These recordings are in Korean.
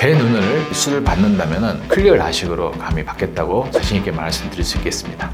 제 눈을 수를 받는다면 클리어 라식으로 감히 받겠다고 자신있게 말씀드릴 수 있겠습니다.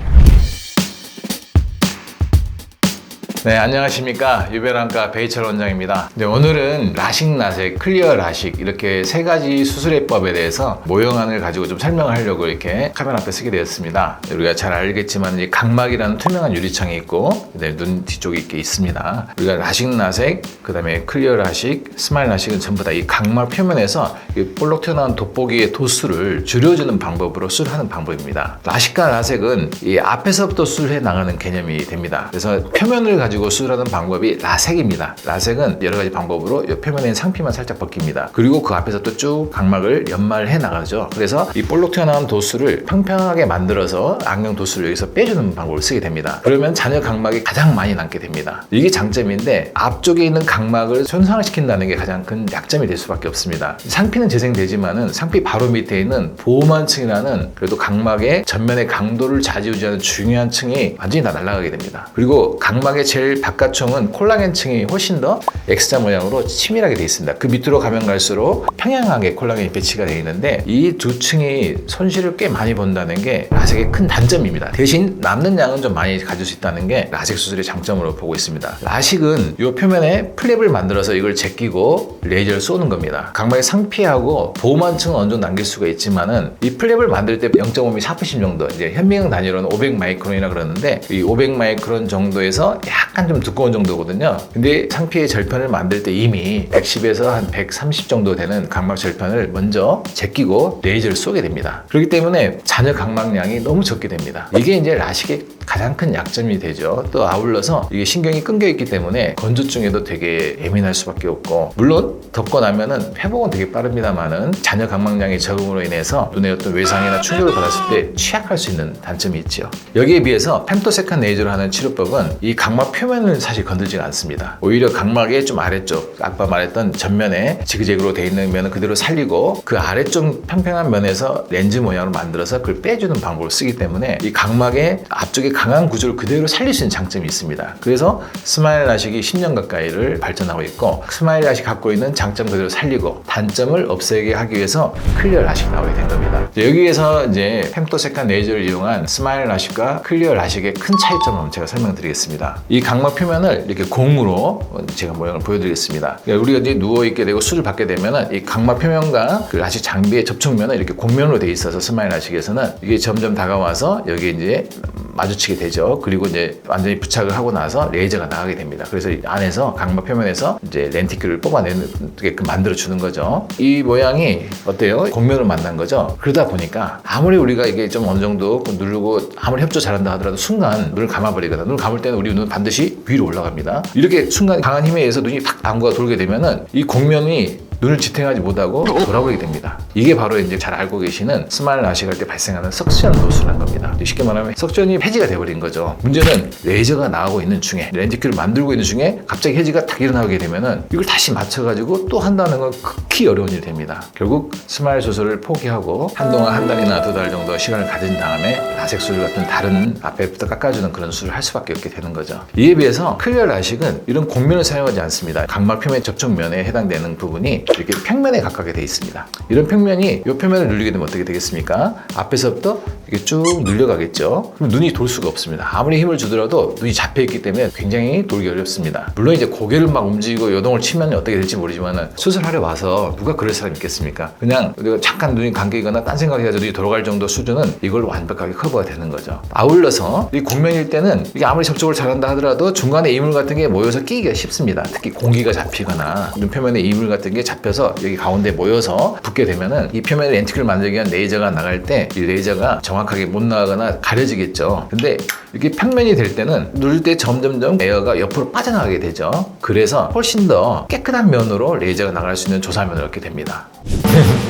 네, 안녕하십니까. 유배랑과 베이철 원장입니다. 네, 오늘은 라식, 나색, 클리어 라식 이렇게 세 가지 수술해법에 대해서 모형안을 가지고 좀 설명하려고 이렇게 카메라 앞에 쓰게 되었습니다. 우리가 잘 알겠지만 이 각막이라는 투명한 유리창이 있고 그다음에 눈 뒤쪽에 이렇게 있습니다. 우리가 라식, 나색, 그다음에 클리어 라식, 스마일 라식은 전부 다 이 각막 표면에서 이 볼록 튀어나온 돋보기의 도수를 줄여주는 방법으로 수술하는 방법입니다. 라식과 라색은 이 앞에서부터 수술해 나가는 개념이 됩니다. 그래서 표면을 가지고 수술하는 방법이 라색입니다. 라색은 여러 가지 방법으로 이 표면에 있는 상피만 살짝 벗깁니다. 그리고 그 앞에서 또 쭉 각막을 연말해 나가죠. 그래서 이 볼록 튀어나온 도수를 평평하게 만들어서 안경 도수를 여기서 빼주는 방법을 쓰게 됩니다. 그러면 잔여 각막이 가장 많이 남게 됩니다. 이게 장점인데 앞쪽에 있는 각막을 손상을 시킨다는 게 가장 큰 약점이 될 수밖에 없습니다. 상피는 재생되지만은 상피 바로 밑에 있는 보호만층이라는 그래도 각막의 전면의 강도를 좌지우지하는 중요한 층이 완전히 다 날아가게 됩니다. 그리고 각막의 제일 바깥층은 콜라겐층이 훨씬 더 X자 모양으로 치밀하게 되어 있습니다. 그 밑으로 가면 갈수록 평양하게 콜라겐이 배치가 되어 있는데 이 두 층이 손실을 꽤 많이 본다는 게 라섹의 큰 단점입니다. 대신 남는 양은 좀 많이 가질 수 있다는 게 라섹 수술의 장점으로 보고 있습니다. 라식은 이 표면에 플랩을 만들어서 이걸 제끼고 레이저를 쏘는 겁니다. 각막의 상피하고 보호만층은 어느 정도 남길 수가 있지만은 이 플랩을 만들 때 0.5mm 4푸심 정도 이제 현미경 단위로는 500 마이크론이라 그러는데 이 500 마이크론 정도에서 약간 좀 두꺼운 정도거든요. 근데 상피의 절편을 만들 때 이미 110에서 한 130 정도 되는 각막 절편을 먼저 제끼고 레이저를 쏘게 됩니다. 그렇기 때문에 잔여 각막량이 너무 적게 됩니다. 이게 이제 라식의 가장 큰 약점이 되죠. 또 아울러서 이게 신경이 끊겨 있기 때문에 건조증에도 되게 예민할 수밖에 없고 물론 덮고 나면은 회복은 되게 빠릅니다만은 잔여 각막량의 적응으로 인해서 눈의 어떤 외상이나 충격을 받았을 때 취약할 수 있는 단점이 있죠. 여기에 비해서 펜토세칸 레이저로 하는 치료법은 이 각막 표 면을 사실 건들지가 않습니다. 오히려 각막의 좀 아래쪽 아까 말했던 전면에 지그재그로 돼 있는 면을 그대로 살리고 그 아래쪽 평평한 면에서 렌즈 모양으로 만들어서 그걸 빼주는 방법을 쓰기 때문에 이 각막의 앞쪽에 강한 구조를 그대로 살릴 수 있는 장점이 있습니다. 그래서 스마일 라식이 10년 가까이를 발전하고 있고 스마일 라식 갖고 있는 장점 그대로 살리고 단점을 없애게 하기 위해서 클리어 라식 나오게 된 겁니다. 여기에서 이제 펜토세칸 레이저를 이용한 스마일 라식과 클리어 라식의 큰 차이점을 제가 설명드리겠습니다. 이 각막 표면을 이렇게 공으로 제가 모양을 보여드리겠습니다. 그러니까 우리가 이제 누워 있게 되고 수를 받게 되면은 이 각막 표면과 그 라식 장비의 접촉면은 이렇게 곡면으로 돼 있어서 스마일 라식에서는 이게 점점 다가와서 여기 이제 마주치게 되죠. 그리고 이제 완전히 부착을 하고 나서 레이저가 나가게 됩니다. 그래서 이 안에서 각막 표면에서 이제 렌티클을 뽑아내게끔 만들어 주는 거죠. 이 모양이 어때요? 곡면을 만난 거죠. 그러다 보니까 아무리 우리가 이게 좀 어느 정도 누르고 아무리 협조 잘한다 하더라도 순간 눈을 감아버리거나 눈을 감을 때는 우리 눈은 반드시 위로 올라갑니다. 이렇게 순간 강한 힘에 의해서 눈이 탁 안구가 돌게 되면은 이 곡면이 눈을 지탱하지 못하고 돌아버리게 됩니다. 이게 바로 이제 잘 알고 계시는 스마일 라식할 때 발생하는 석션 노수라는 겁니다. 쉽게 말하면 석션이 폐지가 돼버린 거죠. 문제는 레이저가 나오고 있는 중에 렌즈큐를 만들고 있는 중에 갑자기 해지가 탁 일어나게 되면은 이걸 다시 맞춰가지고 또 한다는 건 극히 어려운 일이 됩니다. 결국 스마일 수술을 포기하고 한동안 한 달이나 두 달 정도 시간을 가진 다음에 라섹 수술 같은 다른 앞에부터 깎아주는 그런 수술을 할 수밖에 없게 되는 거죠. 이에 비해서 클리어 라식은 이런 곡면을 사용하지 않습니다. 각막 표면 접촉면에 해당되는 부분이 이렇게 평면에 가깝게 되어 있습니다. 이런 평면이 이 표면을 눌리게 되면 어떻게 되겠습니까? 앞에서부터 이렇게 쭉 눌려가겠죠. 그럼 눈이 돌 수가 없습니다. 아무리 힘을 주더라도 눈이 잡혀 있기 때문에 굉장히 돌기 어렵습니다. 물론 이제 고개를 막 움직이고 요동을 치면 어떻게 될지 모르지만은 수술하러 와서 누가 그럴 사람 있겠습니까? 그냥 내가 잠깐 눈이 감기거나 딴 생각해서 눈이 돌아갈 정도 수준은 이걸 완벽하게 커버가 되는 거죠. 아울러서 이 곡면일 때는 이게 아무리 접촉을 잘한다 하더라도 중간에 이물 같은 게 모여서 끼기가 쉽습니다. 특히 공기가 잡히거나 눈 표면에 이물 같은 게 잡혀서 여기 가운데 모여서 붙게 되면은 이 표면에 렌티클을 만들기 위한 레이저가 나갈 때 이 레이저가 정확하게 못 나가거나 가려지겠죠. 근데 이렇게 평면이 될 때는 누를 때 점점점 에어가 옆으로 빠져나가게 되죠. 그래서 훨씬 더 깨끗한 면으로 레이저가 나갈 수 있는 조사면 을 얻게 됩니다.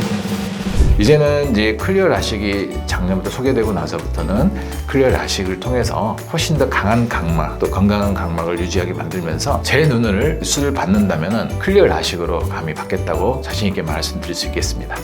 이제는 이제 클리어 라식이 작년부터 소개되고 나서부터는 클리어 라식을 통해서 훨씬 더 강한 각막 또 건강한 각막을 유지하게 만들면서 제 눈을 수를 받는다면은 클리어 라식으로 감히 받겠다고 자신 있게 말씀드릴 수 있겠습니다.